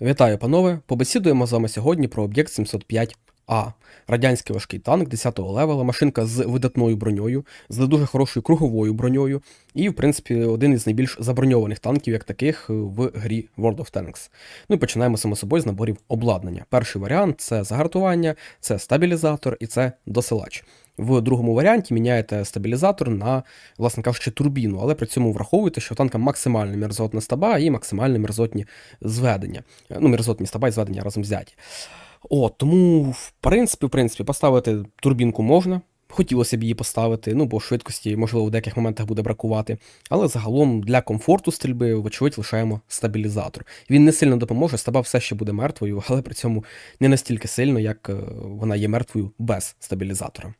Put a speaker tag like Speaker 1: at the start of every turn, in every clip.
Speaker 1: Вітаю, панове! Побесідуємо з вами сьогодні про об'єкт 705А. Радянський важкий танк 10-го левела, машинка з видатною броньою, з не дуже хорошою круговою броньою, і, в принципі, один із найбільш заброньованих танків, як таких, в грі World of Tanks. Ну і починаємо само собою з наборів обладнання. Перший варіант це загартування, це стабілізатор і це досилач. В другому варіанті міняєте стабілізатор на, власне кажучи, турбіну, але при цьому враховуйте, що в танка максимально мерзотна стаба і максимально мерзотні зведення. Ну, мерзотні стаба і зведення разом взяті. От, тому, в принципі, в принципі, поставити турбінку можна. Хотілося б її поставити, ну бо швидкості, можливо, в деяких моментах буде бракувати. Але загалом для комфорту стрільби, вочевидь, лишаємо стабілізатор. Він не сильно допоможе, стаба все ще буде мертвою, але при цьому не настільки сильно, як е, вона є мертвою без стабілізатора.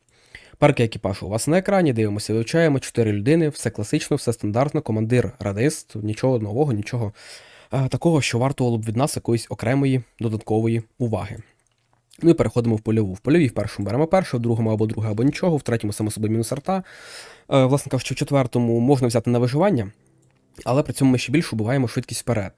Speaker 1: Парки екіпажу у вас на екрані, дивимося, вивчаємо 4 людини, все класично, все стандартно, командир, радист, нічого нового, нічого такого, що вартувало б від нас якоїсь окремої додаткової уваги. Ну і переходимо в польову. В польовій в першому беремо перше, в другому або друге, або нічого, в третьому, само собі мінус арта. Е, власне кажучи, в четвертому можна взяти на виживання. Але при цьому ми ще більше убиваємо швидкість вперед.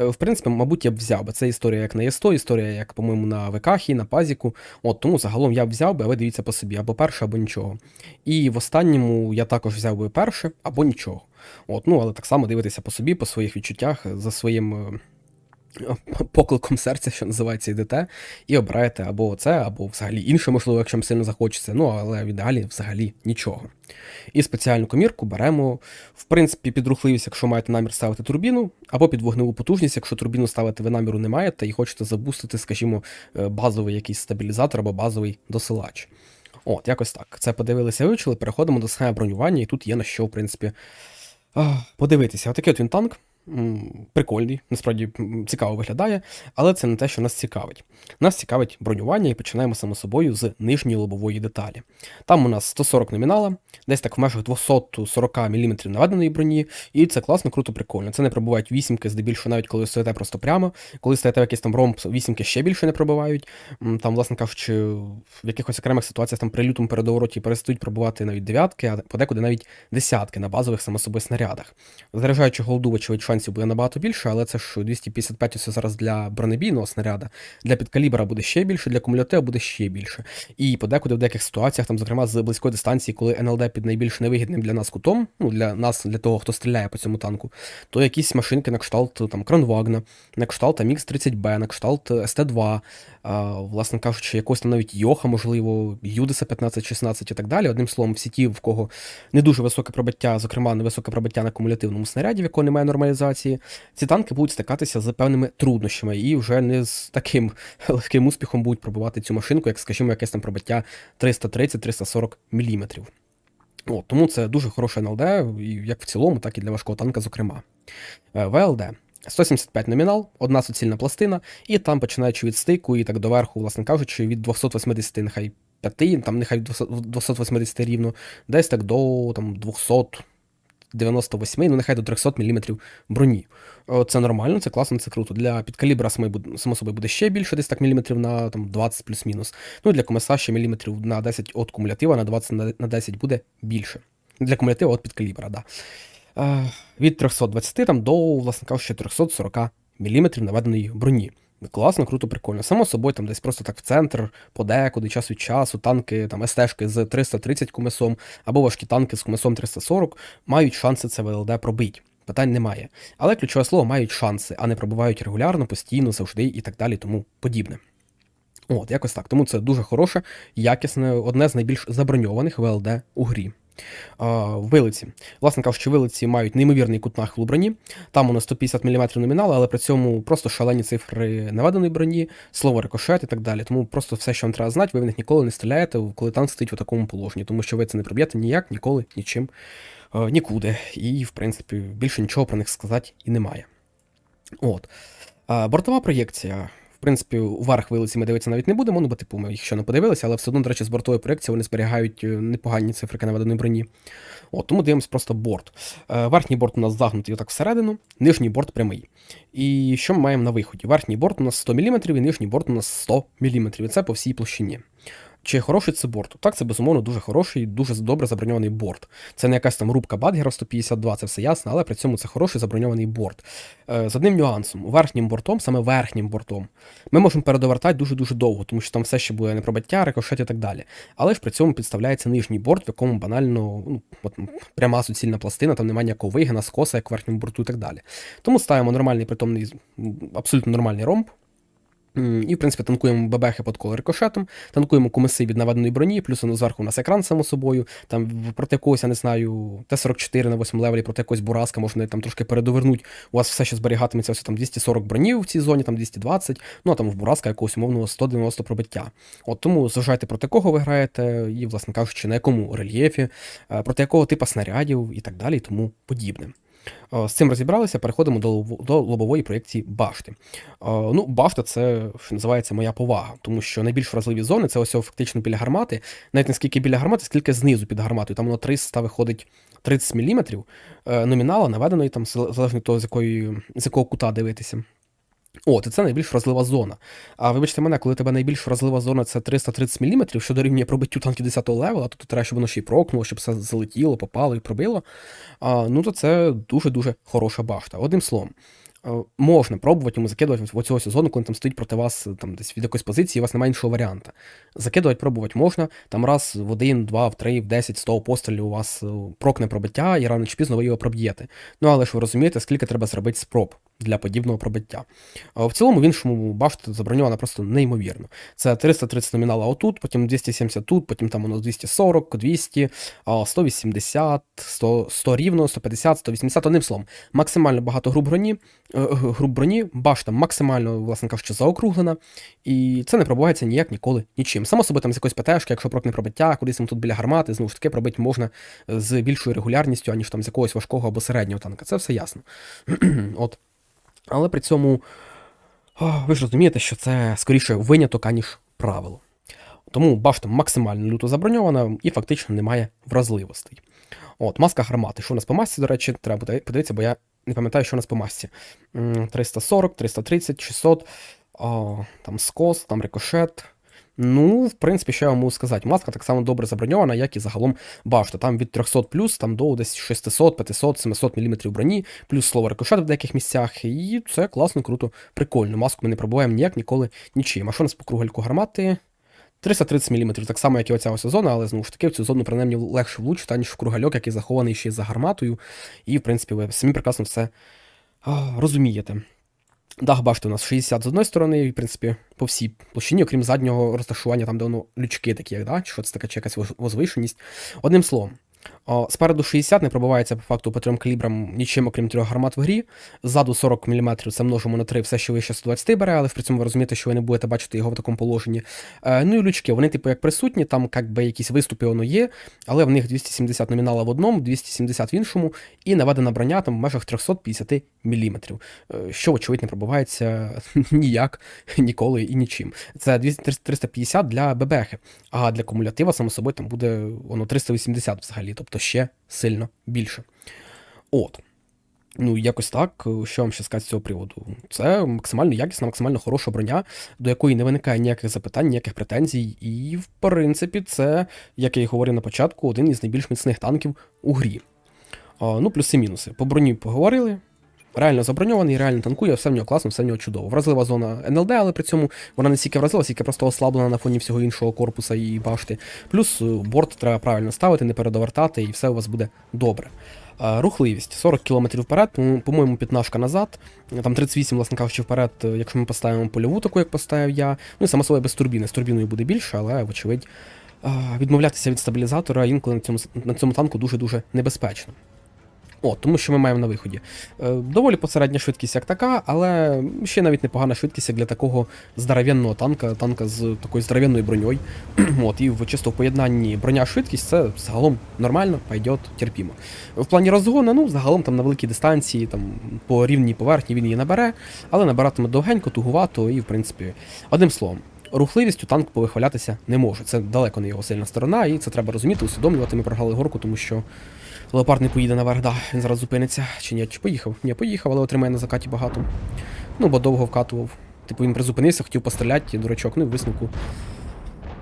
Speaker 1: Е, В принципі, мабуть, я б взяв би. Це історія як на Є100, історія, як, по-моєму, на Векахі, на Пазіку. От тому загалом я б взяв би, а ви дивіться по собі, або перше, або нічого. І в останньому я також взяв би перше або нічого. От, ну, але так само дивитися по собі, по своїх відчуттях, за своїм. Покликом серця, що називається, йдете, і обираєте або це, або взагалі інше, можливо, якщо вам сильно захочеться, ну але в ідеалі взагалі нічого. І спеціальну комірку беремо, в принципі, під рухливість, якщо маєте намір ставити турбіну, або під вогневу потужність, якщо турбіну ставити ви наміру не маєте і хочете забустити, скажімо, е, базовий якийсь стабілізатор або базовий досилач. От, якось так. Це подивилися, вивчили, переходимо до схеми бронювання, і тут є на що, в принципі, подивитися. Отакий от він танк. Прикольний, насправді цікаво виглядає, але це не те, що нас цікавить. Нас цікавить бронювання і починаємо само собою з нижньої лобової деталі. Там у нас 140 номінала, десь так в межах 240 мм наведеної броні, і це класно, круто, прикольно. Це не пробувають вісімки, здебільшого, навіть коли стоїте просто прямо. Коли стоїте в якийсь там ромб, вісімки ще більше не пробивають. Там, власне кажучи, в якихось окремих ситуаціях там при лютому передовороті перестають пробувати навіть дев'ятки, а подекуди навіть десятки на базових само собою снарядах. Заряджаючи голду, шансів буде набагато більше, але це ж 255 ось зараз для бронебійного снаряда. Для підкалібра буде ще більше, для кумулятива буде ще більше. І подекуди в деяких ситуаціях, там, зокрема, з близької дистанції, коли НЛД під найбільш невигідним для нас кутом, ну для нас, для того, хто стріляє по цьому танку, то якісь машинки на кшталт там Кронвагна, на кшталт Мікс-30Б, на кшталт СТ-2, а, власне кажучи, якось там навіть Йоха, можливо, Юдиса 15-16 і так далі. Одним словом, всі ті, в кого не дуже високе пробиття, зокрема невисоке пробиття на кумулятивному снаряді, в якого немає нормалізації, ці танки будуть стикатися з певними труднощами і вже не з таким легким успіхом будуть пробувати цю машинку, як, скажімо, якесь там пробиття 330-340 мм. От, тому це дуже хороше НЛД, як в цілому, так і для важкого танка, зокрема. Е, ВЛД. 175 номінал, одна суцільна пластина, і там, починаючи від стику і так доверху, власне кажучи, від 280, нехай 5, там нехай 280 рівно, десь так до там, 298, ну нехай до 300 мм броні. Це нормально, це класно, це круто. Для підкалібра само собою буде ще більше, десь так міліметрів на там, 20 плюс-мінус. Ну і для комеса ще міліметрів на 10 від кумулятива, на 20 на- на 10 буде більше. Для кумулятива від підкалібра, да. Е, від 320 там, до, власне кажучи, 340 мм наведеної броні. Класно, круто, прикольно. Само собою, там десь просто так в центр, подекуди, час від часу, танки, там СТ-шки з 330 кумесом, або важкі танки з кумесом 340 мають шанси це ВЛД пробити. Питань немає. Але ключове слово мають шанси, а не пробувають регулярно, постійно, завжди і так далі, тому подібне. От, якось так. Тому це дуже хороше, якісне, одне з найбільш заброньованих ВЛД у грі. А, вилиці. Власне кажучи, вилиці мають неймовірний кут нахилу броні. Там у нас 150 мм номінал, але при цьому просто шалені цифри наведеної броні, слово рикошет і так далі. Тому просто все, що вам треба знати, ви в них ніколи не стріляєте, коли танк стоїть у такому положенні, тому що ви це не проб'єте ніяк, ніколи, нічим, е, нікуди. І, в принципі, більше нічого про них сказати і немає. От. Бортова проєкція. В принципі, вверх вилиці ми дивитися навіть не будемо, ну бо типу ми їх ще не подивилися, але все одно, до речі, з бортової проєкції вони зберігають е, непогані цифри наведеної броні. От, тому дивимося просто борт. Е, Верхній борт у нас загнутий отак всередину, нижній борт прямий. І що ми маємо на виході? Верхній борт у нас 100 мм, і нижній борт у нас 100 мм. Це по всій площині. Чи хороший це борт? Так, це безумовно дуже хороший, дуже добре заброньований борт. Це не якась там рубка Бадгера 152, це все ясно, але при цьому це хороший заброньований борт. Е, З одним нюансом, верхнім бортом, саме верхнім бортом, ми можемо передовертати дуже-дуже довго, тому що там все ще буде непробиття, рикошет і так далі. Але ж при цьому підставляється нижній борт, в якому банально ну, от, пряма суцільна пластина, там немає ніякого вигина, скоса, як в верхньому борту і так далі. Тому ставимо нормальний притомний, абсолютно нормальний ромб. І, в принципі, танкуємо бебехи під коло рикошетом, танкуємо комиси від наведеної броні, плюс ну, зверху у нас екран, само собою. Там проти якогось, я не знаю, Т-44 на 8 левелі, проти якогось бураска, можна там трошки передовернуть. У вас все ще зберігатиметься ось там 240 бронів в цій зоні, там 220, ну а там в бураска якогось умовного 190 пробиття. От тому зважайте, проти кого ви граєте, і, власне кажучи, на якому рельєфі, е, проти якого типу снарядів і так далі, і тому подібне. Е, З цим розібралися, переходимо до, лобової проєкції башти. Е, Ну, башта це що називається моя повага, тому що найбільш вразливі зони це ось фактично біля гармати, навіть не скільки біля гармати, скільки знизу під гарматою. Там воно 300 виходить 30 мм номінала, наведеної там залежно від того, з, якої, з якого кута дивитися. От, і це найбільш вразлива зона. А вибачте мене, коли тебе найбільш вразлива зона це 330 мм, що дорівнює пробиттю танків 10-го левела, то треба, щоб воно ще й прокнуло, щоб все залетіло, попало і пробило. А, ну то це дуже-дуже хороша башта. Одним словом, можна пробувати йому закидувати в оцього сезону, коли там стоїть проти вас там десь від якоїсь позиції, у вас немає іншого варіанта. Закидувати пробувати можна, там раз в один, два, в три, в десять, сто пострілів у вас е, прокне пробиття, і рано чи пізно ви його проб'єте. Ну але ж ви розумієте, скільки треба зробити спроб для подібного пробиття. В цілому в іншому башта заброньована просто неймовірно. Це 330 номінала отут, потім 270 тут, потім там воно 240, 200, 180, 100, 100 рівно, 150, 180, одним словом. Максимально багато груп броні, е, груп броні, башта максимально, власне кажучи, заокруглена, і це не пробувається ніяк ніколи нічим. Само собою там з якоїсь ПТшки, якщо прокне пробиття, кудись там тут біля гармати, знову ж таки, пробити можна е, з більшою регулярністю, аніж там з якогось важкого або середнього танка. Це все ясно. От. Але при цьому ви ж розумієте, що це скоріше виняток, аніж правило. Тому башта максимально люто заброньована і фактично немає вразливостей. От, маска гармати. Що у нас по масці, до речі, треба подивитися, бо я не пам'ятаю, що у нас по масці. 340, 330, 600, о, там скос, там рикошет. Ну, в принципі, що я вам можу сказати, маска так само добре заброньована, як і загалом башта. Там від 300 плюс, там до десь 600, 500, 700 мм броні, плюс слово рикошет в деяких місцях. І це класно, круто, прикольно. Маску ми не пробуваємо ніяк ніколи нічим. А що у нас по кругельку гармати? 330 мм, так само, як і оця ось зона, але знову ж таки в цю зону принаймні легше влучити, аніж в кругальок, який захований ще за гарматою. І, в принципі, ви самі прекрасно все розумієте. Дах башти у нас 60 з одної сторони, і, в принципі, по всій площині, окрім заднього розташування, там, де воно лючки такі, як, да? що це така, чи якась воз- возвишеність. Одним словом, спереду 60 не пробивається по факту по трьом калібрам нічим, окрім трьох гармат в грі. Ззаду 40 мм, це множимо на 3, все ще вище 120 бере, але при цьому ви розумієте, що ви не будете бачити його в такому положенні. Е, ну і лючки, вони, типу, як присутні, там як би якісь виступи воно є, але в них 270 номінала в одному, 270 в іншому, і наведена броня там в межах 350 мм, що, вочевидь, не пробивається ніяк, ніколи і нічим. Це 200 350 для бебехи, а для кумулятива, само собою, там буде воно 380 взагалі, тобто ще сильно більше. От. Ну, якось так, що вам ще сказати з цього приводу? Це максимально якісна, максимально хороша броня, до якої не виникає ніяких запитань, ніяких претензій. І, в принципі, це, як я і говорив на початку, один із найбільш міцних танків у грі. Ну, плюси-мінуси. По броні поговорили. Реально заброньований, реально танкує, все в нього класно, все в нього чудово. Вразлива зона НЛД, але при цьому вона не стільки вразлива, стільки просто ослаблена на фоні всього іншого корпуса і башти. Плюс е, борт треба правильно ставити, не передовертати, і все у вас буде добре. Е, Рухливість 40 км вперед, по- по-моєму, 15 назад, там 38, власне кажучи, вперед, е, якщо ми поставимо польову таку, як поставив я. Ну і само собою без турбіни. З турбіною буде більше, але, вочевидь, відмовлятися від стабілізатора інколи на цьому, на цьому танку дуже-дуже небезпечно. О, тому що ми маємо на виході. Е, доволі посередня швидкість як така, але ще навіть непогана швидкість як для такого здоровенного танка, танка з такою здоровенною броньою. От, і в чисто в поєднанні броня-швидкість це загалом нормально, пойдет, терпімо. В плані розгону, ну, загалом там на великій дистанції, там по рівній поверхні він її набере, але набиратиме довгенько, тугувато і, в принципі, одним словом. Рухливістю танк повихвалятися не може. Це далеко не його сильна сторона, і це треба розуміти, усвідомлювати. Ми програли горку, тому що Леопард не поїде наверх, да, він зараз зупиниться. Чи ні? Чи поїхав? Ні, поїхав, але отримає на закаті багато. Ну, бо довго вкатував. Типу він призупинився, хотів постріляти, дурачок, ну і висновку.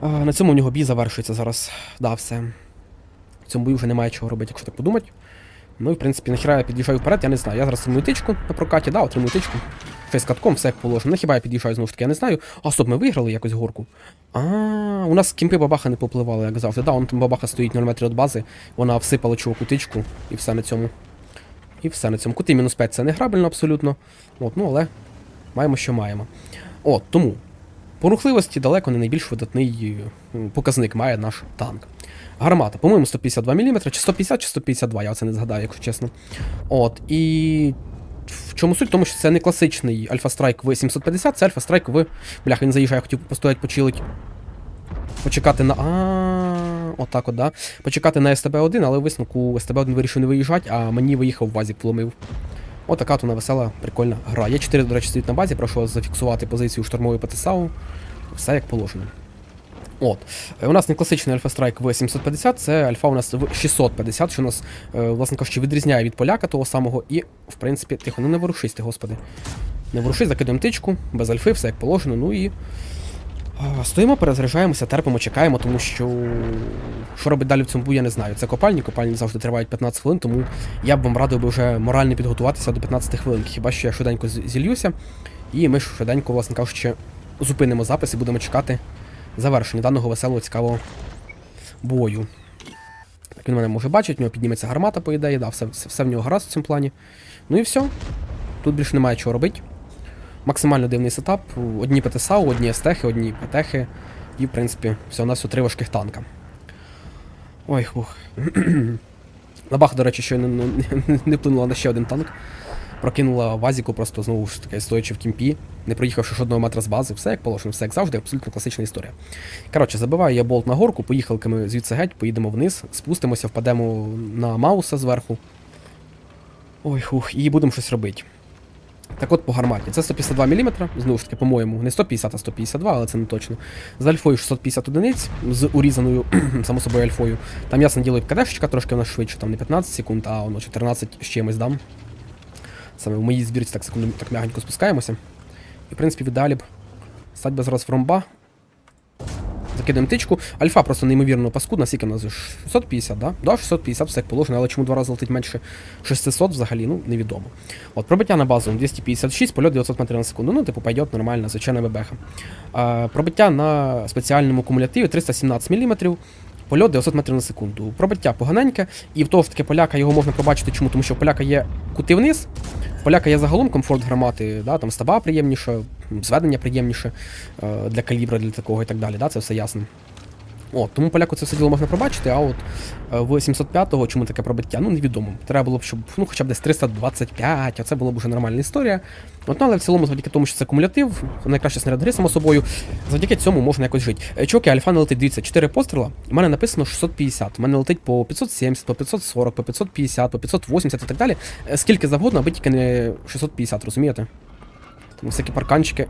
Speaker 1: А, на цьому у нього бій завершується зараз. Да, все. В цьому бою вже немає чого робити, якщо так подумати. Ну і в принципі, нахіра я під'їжджаю вперед, я не знаю. Я зараз отримую тичку на прокаті, да, отримую тичку. З катком, все як положено. Ну хіба я під'їжджаю знову ж таки, я не знаю. А стоп, ми виграли якось горку. А, у нас кімпи бабаха не попливали, як завжди. Да, вон там бабаха стоїть 0 метрів від бази, вона всипала чуваку тичку і все на цьому. І все на цьому. Кути мінус 5 це не грабельно абсолютно. От, ну але маємо, що маємо. От, тому. По рухливості далеко не найбільш видатний е, показник має наш танк. Гармата, по-моєму, 152 мм, чи 150 чи 152, я це не згадаю, якщо чесно. От, і в чому суть? Тому що це не класичний Альфа Страйк в 750, це Альфа Страйк в. Блях, він заїжджає, хотів постоять, почилить. Почекати на. А, отак от, да. Почекати на СТБ-1, але висновку СТБ-1 вирішив не виїжджати, а мені виїхав вазік вломив. Отака вона весела, прикольна гра. Є 4, до речі, стоїть на базі, прошу вас зафіксувати позицію штурмової ПТСАУ. Все як положено. От. Е, У нас не класичний Альфа Страйк в 750, це альфа у нас в 650, що нас, е, власне кажучи, відрізняє від поляка того самого. І, в принципі, тихо, ну не ворушись ти, господи. Не ворушись, закидуємо тичку, без альфи, все як положено. Ну і. Стоїмо, перезаряджаємося, терпимо, чекаємо, тому що. Що робить далі в цьому бою, я не знаю. Це копальні, копальні завжди тривають 15 хвилин, тому я б вам радив би вже морально підготуватися до 15 хвилин. Хіба що я швиденько зільюся, і ми швиденько, власне кажучи, зупинимо запис і будемо чекати завершення даного веселого цікавого бою. Так він мене може бачить, в нього підніметься гармата, по ідеї, да, все, все, все в нього гаразд в цьому плані. Ну і все. Тут більше немає чого робити. Максимально дивний сетап. Одні ПТСАУ, одні естехи, одні ПТХи. І, в принципі, все, у нас все три важких танка. Ой, хух. На бах, до речі, що не, не, не вплинула на ще один танк. Прокинула вазіку просто знову ж таки, стоячи в кімпі, не проїхавши жодного метра з бази, все як положено, все як завжди, абсолютно класична історія. Коротше, забиваю я болт на горку, поїхали ми звідси геть, поїдемо вниз, спустимося, впадемо на Мауса зверху. Ой, хух, і будемо щось робити. Так от по гарматі. Це 152 мм, знову ж таки, по-моєму, не 150, а 152, але це не точно. З альфою 650 одиниць, з урізаною, само собою, альфою. Там ясно діло КДшечка, трошки вона швидше, там не 15 секунд, а воно 14 з чимось дам. Саме в моїй збірці так секунду так м'ягенько спускаємося. І, в принципі, в ідеалі б стать би зараз в ромба. Закидаємо тичку. Альфа просто неймовірно паскудна, скільки в нас 650, да? Да, 650, все як положено, але чому два рази летить менше 600 взагалі, ну, невідомо. От, пробиття на базу 256, польот 900 метрів на секунду. Ну, типу, пойдет нормально, звичайна. А, пробиття на спеціальному кумулятиві 317 мм. Польот 900 метрів на секунду. Пробиття поганеньке, і в того ж таки поляка його можна побачити чому, тому що поляка є кути вниз, поляка є загалом комфорт громати, да, там стаба приємніше, зведення приємніше е, для калібра, для такого і так далі. Да, це все ясно. От, тому поляку це все діло можна пробачити, а от е, в 705-го чому таке пробиття, ну невідомо. Треба було б, щоб ну, хоча б десь 325, а це була б вже нормальна історія. От, ну, але в цілому, завдяки тому, що це кумулятив, найкраще снаряд гри, само собою, завдяки цьому можна якось жити. Е, Чуваки, альфа не летить, дивіться, 4 постріла, у мене написано 650, у мене летить по 570, по 540, по 550, по 580 і так далі. Е, Скільки завгодно, аби тільки не 650, розумієте? Тому всякі парканчики.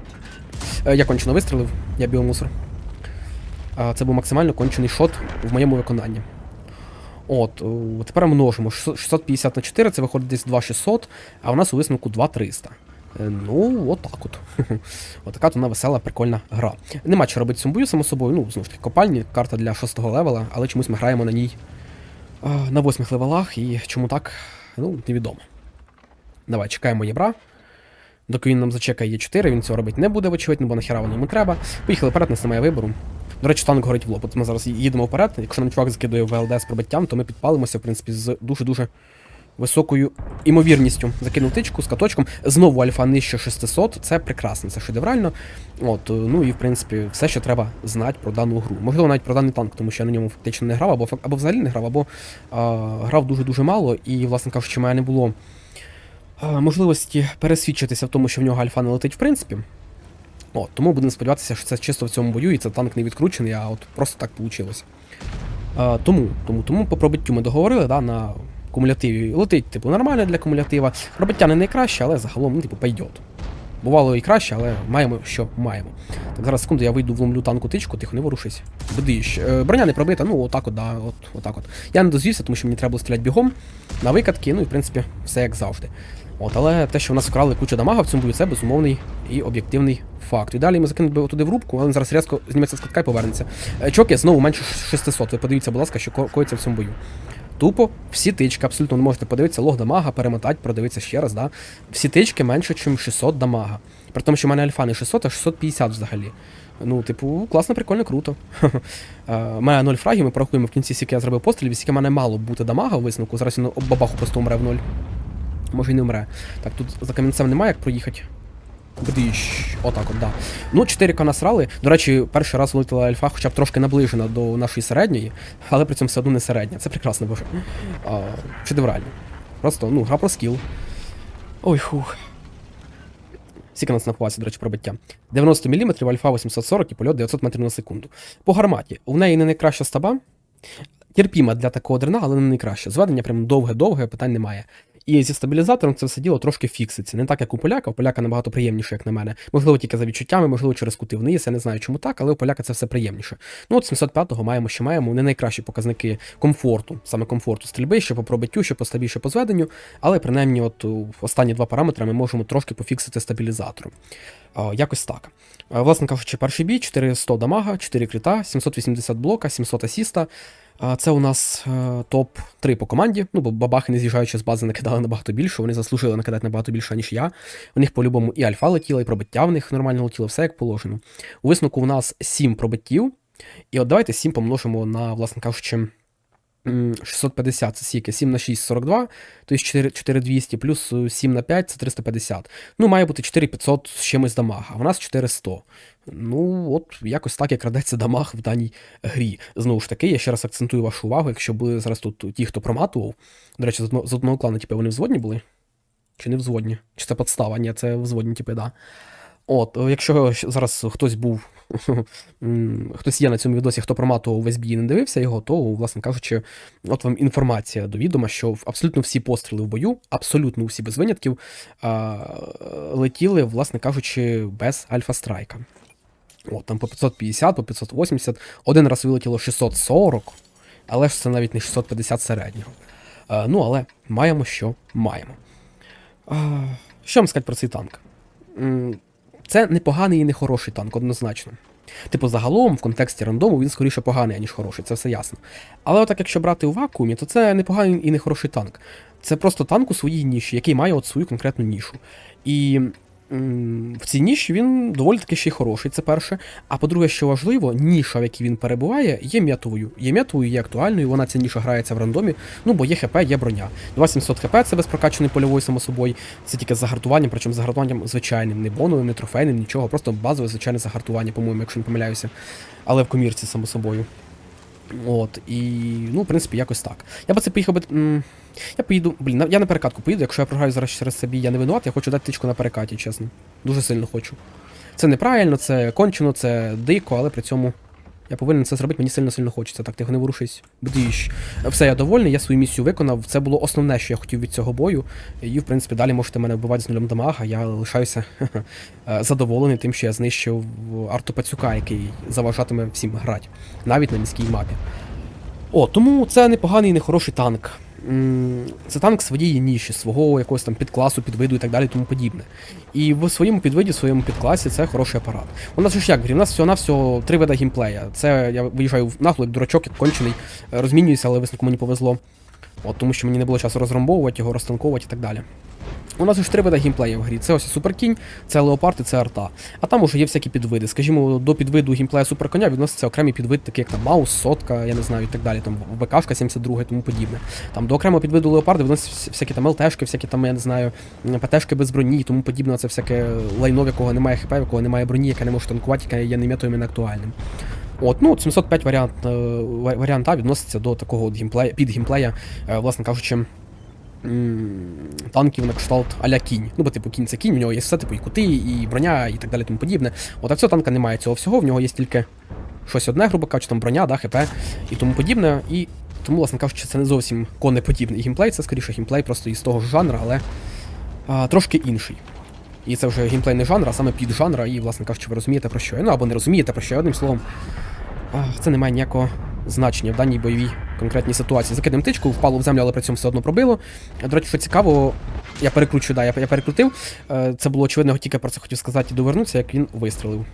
Speaker 1: Е, Я кончено вистрілив, я біомусор. Це був максимально кончений шот в моєму виконанні. От, тепер множимо. 650 на 4, це виходить десь 2600, а у нас у висновку 2300. Е, Ну, отак от. Отака то вона весела, прикольна гра. Нема що робити бою, само собою. Ну, знову ж таки, копальні, карта для 6 левела, але чомусь ми граємо на ній на 8 левелах, і чому так, ну, невідомо. Давай, чекаємо єбра. Доки він нам зачекає Є4, він цього робити не буде, вочевидь, ну бо нахіра воно йому треба. Поїхали вперед, нас немає вибору. До речі, танк горить в лоб. От ми зараз їдемо вперед. Якщо нам чувак закидує ВЛД з пробиттям, то ми підпалимося, в принципі, з дуже-дуже високою імовірністю. Закинув тичку з каточком. Знову альфа нижче 600. Це прекрасно, це шедеврально. От, ну і в принципі, все, що треба знати про дану гру. Можливо, навіть про даний танк, тому що я на ньому фактично не грав, або або взагалі не грав, або а, грав дуже-дуже мало, і, власне кажучи, в мене не було можливості пересвідчитися в тому, що в нього альфа не летить в принципі. От, тому будемо сподіватися, що це чисто в цьому бою, і це танк не відкручений, а от просто так вийшло. А, тому, тому, тому по пробиттю ми договорили, да, на кумулятиві. Летить, типу, нормально для кумулятива. Пробиття не найкраще, але загалом, ну, типу, пойдет. Бувало і краще, але маємо, що маємо. Так, зараз секунду, я вийду вломлю танку тичку, тихо, не ворушись. Бдиш. Е, броня не пробита, ну отак от, да, от, отак от. Я не дозвівся, тому що мені треба було стріляти бігом на викатки, ну і в принципі все як завжди. От, але те, що в нас вкрали кучу дамага в цьому бою, це безумовний і об'єктивний факт. І далі ми закинути би туди в рубку, але зараз різко зніметься з катка і повернеться. Е, Чоки знову менше 600. Ви подивіться, будь ласка, що ко- коїться в цьому бою. Тупо всі тички, абсолютно ви можете подивитися лог дамага, перемотати, продивитися ще раз, да. Всі тички менше, ніж 600 дамага. При тому, що в мене альфа не 600, а 650 взагалі. Ну, типу, класно, прикольно, круто. Е, У мене 0 фрагів, ми порахуємо в кінці, скільки я зробив пострілів, скільки в мене мало бути дамага у висновку. Зараз він бабаху просто умре в ноль. Може і не вмре. Так, тут за камінцем немає як проїхати. Бдищ. Отак от, да. Ну, 4К насрали. До речі, перший раз вилетіла альфа, хоча б трошки наближена до нашої середньої, але при цьому все одно не середня. Це прекрасно, боже. А, шедеврально. Просто, ну, гра про скіл. Ой, фух. Скільки нас напувався, до речі, пробиття. 90 мм, альфа 840 і польот 900 метрів на секунду. По гарматі. У неї не найкраща стаба. Терпіма для такого дрена, але не найкраща. Зведення прям довге-довге, питань немає. І зі стабілізатором це все діло трошки фікситься. Не так, як у поляка. У поляка набагато приємніше, як на мене. Можливо, тільки за відчуттями, можливо, через кути вниз. Я не знаю, чому так, але у поляка це все приємніше. Ну, от 705-го маємо, що маємо не найкращі показники комфорту, саме комфорту стрільби, що по пробиттю, що по стабі, що по зведенню. Але принаймні, от останні два параметри ми можемо трошки пофіксити стабілізатором. Якось так. Власне кажучи, перший бій 400 дамага, 4 крита, 780 блока, 700 асіста. Це у нас е, топ-3 по команді. Ну, бо бабахи, не з'їжджаючи з бази, накидали набагато більше. Вони заслужили накидати набагато більше, ніж я. У них по-любому і альфа летіла, і пробиття в них нормально летіло, все як положено. У висновку у нас 7 пробиттів. І от давайте 7 помножимо на, власне кажучи, 650 це скільки? 7 на 6 42, тобто 4, 4200 плюс е, 7 на 5 це 350. Ну, має бути 4500 з чимось дамага, а в нас 400. Ну, от якось так, як радеться дамаг в даній грі. Знову ж таки, я ще раз акцентую вашу увагу, якщо були зараз тут ті, хто проматував. До речі, з одного, з одного клану, типу, вони взводні були? Чи не взводні? Чи це подстава? Ні, це взводні, типу, да. От, е, якщо зараз хтось був, хтось є на цьому відосі, хто проматував весь бій і не дивився його, то, власне кажучи, от вам інформація до відома, що абсолютно всі постріли в бою, абсолютно всі без винятків, летіли, власне кажучи, без альфа-страйка. От, там по 550, по 580, один раз вилетіло 640, але ж це навіть не 650 середнього. Ну, але маємо, що маємо. Що вам сказати про цей танк? Це не поганий і не хороший танк, однозначно. Типу, загалом, в контексті рандому, він скоріше поганий, аніж хороший, це все ясно. Але отак, якщо брати у вакуумі, то це не поганий і не хороший танк. Це просто танк у своїй ніші, який має от свою конкретну нішу. І в цій ніші він доволі таки ще й хороший, це перше. А по-друге, що важливо, ніша, в якій він перебуває, є м'ятовою. Є м'ятовою, є актуальною, вона ця ніша грається в рандомі, ну бо є ХП, є броня. 2700 ХП це без прокачаної само собою. Це тільки з загартуванням, причому загартуванням звичайним, не боновим, не трофейним, нічого, просто базове звичайне загартування, по-моєму, якщо не помиляюся. Але в комірці, само собою. От, і, ну, в принципі, якось так. Я би це поїхав би. Я поїду. Блін, я на перекатку поїду, якщо я програю зараз через собі, я не винуват, я хочу дати тичку на перекаті, чесно. Дуже сильно хочу. Це неправильно, це кончено, це дико, але при цьому я повинен це зробити, мені сильно-сильно хочеться. Так, тихо не ворушись. Бдіщ. Все, я довольний, я свою місію виконав. Це було основне, що я хотів від цього бою. І, в принципі, далі можете мене вбивати з нулем дамага. Я лишаюся е, задоволений тим, що я знищив Арту Пацюка, який заважатиме всім грати, навіть на міській мапі. О, тому це непоганий і нехороший танк. Це танк своєї ніші, свого якогось там підкласу, підвиду і так далі, тому подібне. І в своєму підвиді, в своєму підкласі це хороший апарат. У нас ж як, грі, у нас всього навсього три вида геймплея. Це я виїжджаю в як дурачок, як кончений, розмінююся, але висновку мені повезло. От, тому що мені не було часу розромбовувати його, розтанковувати і так далі. У нас ж три види геймплею в грі. Це ось суперкінь, це леопард і це арта. А там уже є всякі підвиди. Скажімо, до підвиду геймплею суперконя відноситься окремі підвид, такі як там Маус, Сотка, я не знаю, і так далі, там ВКшка 72 і тому подібне. Там до окремого підвиду леопарда відносяться всякі там ЛТшки, всякі там, я не знаю, ПТшки без броні і тому подібне. Це всяке лайно, в якого немає ХП, в якого немає броні, яке не може танкувати, яке є нем'ятою і не актуальним. От, ну, 705 варіант, е, варіант А відноситься до такого от геймплея, під геймплея, е, власне кажучи, танків на кшталт аля кінь. Ну, бо типу кінь це кінь, у нього є все, типу, і кути, і броня, і так далі, тому подібне. От а цього танка немає цього всього, в нього є тільки щось одне, грубо кажучи, там броня, да, ХП і тому подібне. І тому, власне кажучи, це не зовсім конеподібний геймплей, це скоріше геймплей просто із того ж жанру, але а, трошки інший. І це вже геймплей не жанр, а саме під жанра, і, власне кажучи, ви розумієте про що. Ну або не розумієте про що одним словом. а, Це не має ніякого значення в даній бойовій конкретній ситуації. Закиднем тичку, впало в землю, але при цьому все одно пробило. До речі, що цікаво, я перекручую, да, я, я перекрутив. Е, Це було очевидно, тільки про це хотів сказати і довернутися, як він вистрелив.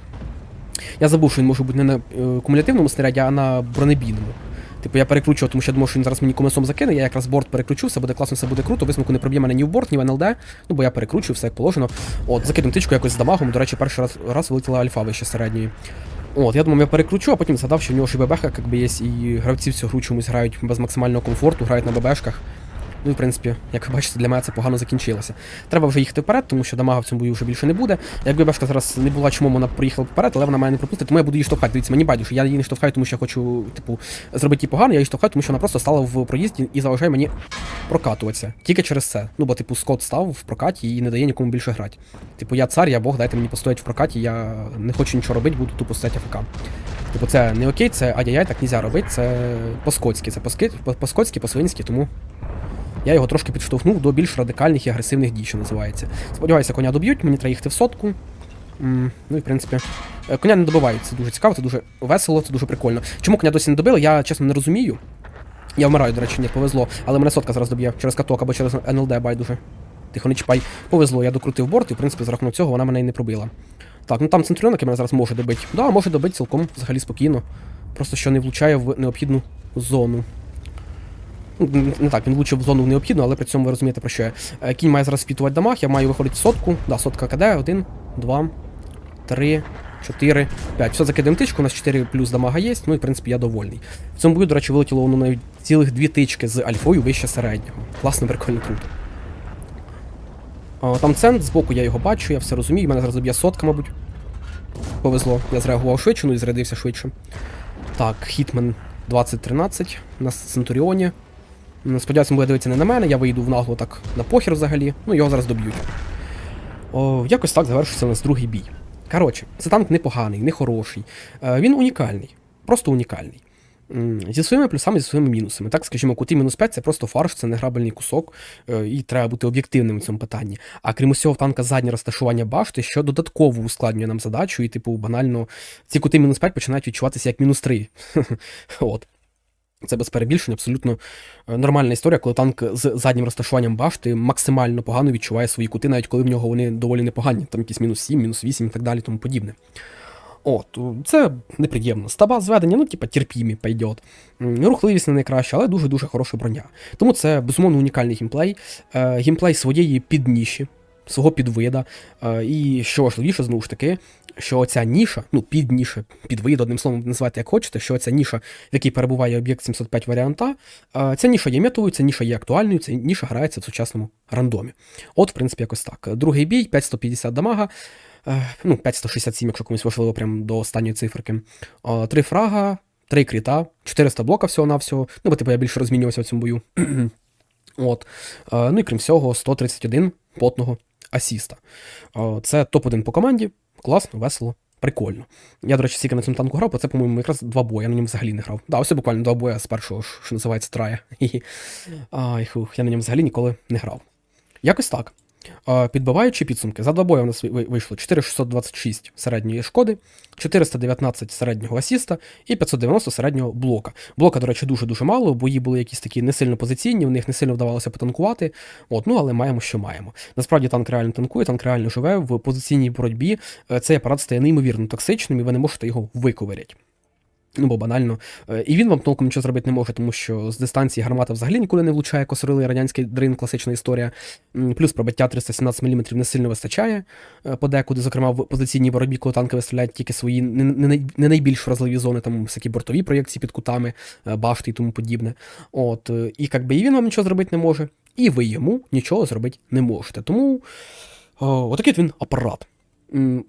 Speaker 1: Я забув, що він може бути не на е, кумулятивному снаряді, а на бронебійному. Типу я перекручував, тому що я думав, що він зараз мені комесом закине, я якраз борт перекручу, все буде класно, все буде круто, висновку не проб'є мене ні в борт, ні в НЛД, ну бо я перекручую, все як положено. От, закидом тичку якось з дамагом, до речі, перший раз, раз вилетіла альфа вище середньої. От, я думав, я перекручу, а потім згадав, що в нього ж і ББХ, якби є, і гравці всю гру чомусь грають без максимального комфорту, грають на ББшках. Ну в принципі, як ви бачите, для мене це погано закінчилося. Треба вже їхати вперед, тому що дамага в цьому бою вже більше не буде. Якби бешка зараз не була, чому вона проїхала вперед, але вона мене не пропустить, тому я буду її штовхати. Дивіться, мені байдуже. Я її не штовхаю, тому що я хочу, типу, зробити їй погано, я її штовхаю, тому що вона просто стала в проїзді і заважає мені прокатуватися. Тільки через це. Ну, бо, типу, Скот став в прокаті і не дає нікому більше грати. Типу, я цар, я Бог, дайте мені постояти в прокаті, я не хочу нічого робити, буду тупо стояти АФК. Типу, це не окей, це ай-яй, так нельзя робити, це по-скотськи, це по-скотськи, по-свинськи, тому я його трошки підштовхнув до більш радикальних і агресивних дій, що називається. Сподіваюся, коня доб'ють, мені треба їхати в сотку. Ну і в принципі. е, Коня не добивають, це дуже цікаво, це дуже весело, це дуже прикольно. Чому коня досі не добили, я чесно не розумію. Я вмираю, до речі, не повезло, але мене сотка зараз доб'є через каток або через НЛД байдуже. Тихо, не чіпай. Повезло, я докрутив борт, і в принципі за рахунок цього вона мене і не пробила. Так, ну там центріон, який мене зараз може добити. Да, може добити цілком взагалі спокійно. Просто що не влучає в необхідну зону. Ну, Не так, він влучив в зону в необхідну, але при цьому ви розумієте, про що я. Е, Кінь має зараз впітувати дамаг, я маю виходити сотку. Да, сотка КД, один, два, три, чотири, п'ять. Все, закидаємо тичку, у нас 4 плюс дамага є, ну і в принципі я довольний. В цьому бою, до речі, вилетіло воно навіть цілих дві тички з альфою вище середнього. Класно, прикольно, круто. А, там цент, збоку я його бачу, я все розумію, мене зараз заб'є сотка, мабуть. Повезло, я зреагував швидше, ну і зарядився швидше. Так, Хітмен 2013 на Центуріоні. Сподіваюся, буде дивитися не на мене, я вийду в нагло так на похер взагалі, ну його зараз доб'ють. О, якось так завершився у нас другий бій. Коротше, це танк непоганий, не хороший. Е, він унікальний, просто унікальний. Зі своїми плюсами, зі своїми мінусами. Так, скажімо, кути мінус 5 це просто фарш, це неграбельний кусок, е, і треба бути об'єктивним у цьому питанні. А крім усього, в танка заднє розташування башти, що додатково ускладнює нам задачу, і, типу, банально ці кути мінус 5 починають відчуватися як мінус 3. От. Це без перебільшення абсолютно е, нормальна історія, коли танк з заднім розташуванням башти максимально погано відчуває свої кути, навіть коли в нього вони доволі непогані, там якісь мінус 7, мінус 8 і так далі, тому подібне. От, це неприємно. Стаба зведення, ну, типа, терпімі пойдет. Рухливість не найкраща, але дуже-дуже хороша броня. Тому це безумовно унікальний геймплей. Е, геймплей своєї підніші, свого підвида. Е, і що важливіше, знову ж таки, що оця ніша, ну, підніша, підвид, одним словом, називайте як хочете, що ця ніша, в якій перебуває об'єкт 705 варіанта, е, ця ніша є метовою, ця ніша є актуальною, ця ніша грається в сучасному рандомі. От, в принципі, якось так. Другий бій, 5150 дамага. Е, ну, 567, якщо комусь важливо, прям до останньої циферки. Три фрага, три кріта, 400 блока всього-навсього. Ну, бо типу я більше розмінювався в цьому бою. От. Ну і крім всього, 131 потного асіста. Е, Це топ-1 по команді. Класно, весело, прикольно. Я, до речі, стільки на цьому танку грав, бо це, по-моєму, якраз два бої, я на ньому взагалі не грав. Да, ось буквально два бої з першого, що називається трая. Ай, хух, я на ньому взагалі ніколи не грав. Якось так. Підбиваючи підсумки, за два бої у нас вийшло 4626 середньої шкоди, 419 середнього асіста і 590 середнього блока. Блока, до речі, дуже-дуже мало, бої були якісь такі не сильно позиційні, в них не сильно вдавалося потанкувати. От, ну, але маємо, що маємо. Насправді танк реально танкує, танк реально живе в позиційній боротьбі. Е, Цей апарат стає неймовірно токсичним, і ви не можете його виковиряти. Ну, бо банально. Е, І він вам толком нічого зробити не може, тому що з дистанції гармата взагалі нікуди не влучає, косорили радянський дрин, класична історія. Плюс пробиття 317 мм не сильно вистачає е, подекуди, зокрема в позиційній боротьбі, коли танки виставляють тільки свої не, не, най- не найбільш вразливі зони, там всякі бортові проєкції під кутами, е, башти і тому подібне. От, і якби і він вам нічого зробити не може, і ви йому нічого зробити не можете. Тому отакий от він апарат.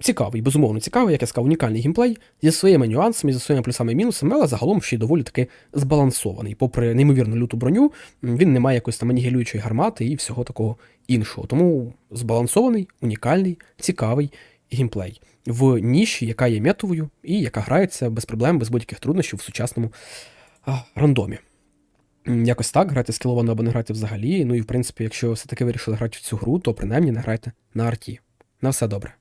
Speaker 1: Цікавий, безумовно цікавий, як я сказав, унікальний геймплей зі своїми нюансами, зі своїми плюсами і мінусами, але загалом ще й доволі таки збалансований. Попри неймовірну люту броню, він не має якоїсь там анігілюючої гармати і всього такого іншого. Тому збалансований, унікальний, цікавий геймплей в ніші, яка є метовою і яка грається без проблем, без будь-яких труднощів в сучасному а, рандомі. Якось так, грайте скіловано або не грайте взагалі. Ну і в принципі, якщо все-таки вирішили грати в цю гру, то принаймні не грайте на арті. На все добре.